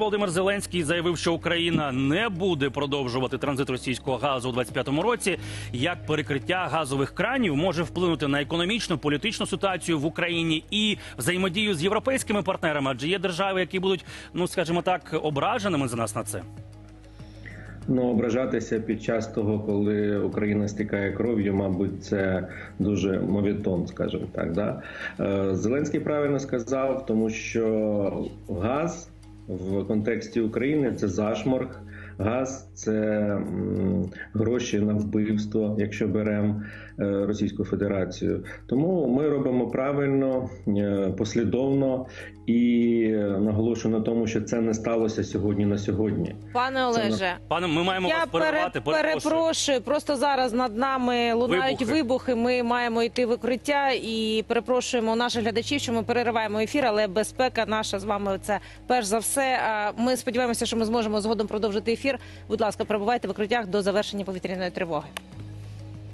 Володимир Зеленський заявив, що Україна не буде продовжувати транзит російського газу у 2025 році. Як перекриття газових кранів може вплинути на економічну політичну ситуацію в Україні і взаємодію з європейськими партнерами? Адже є держави, які будуть, ну скажімо так, ображеними за нас на це. Ну, ображатися під час того, коли Україна стікає кров'ю, мабуть, це дуже мовітон, скажімо так. Да? Е, Зеленський правильно сказав, тому що газ в контексті України це зашморг. Газ це гроші на вбивство, якщо беремо е, Російську Федерацію. Тому ми робимо правильно, е, послідовно і наголошую на тому, що це не сталося сьогодні на сьогодні. Пане Олеже, Пане, ми маємо я вас перервати. пере- перепрошую. Просто зараз над нами лунають Вибухи. вибухи. Ми маємо йти в укриття і перепрошуємо наших глядачів, що ми перериваємо ефір, але безпека наша з вами це перш за все. А Ми сподіваємося, що ми зможемо згодом продовжити ефір. Будь ласка, перебувайте в укриттях до завершення повітряної тривоги.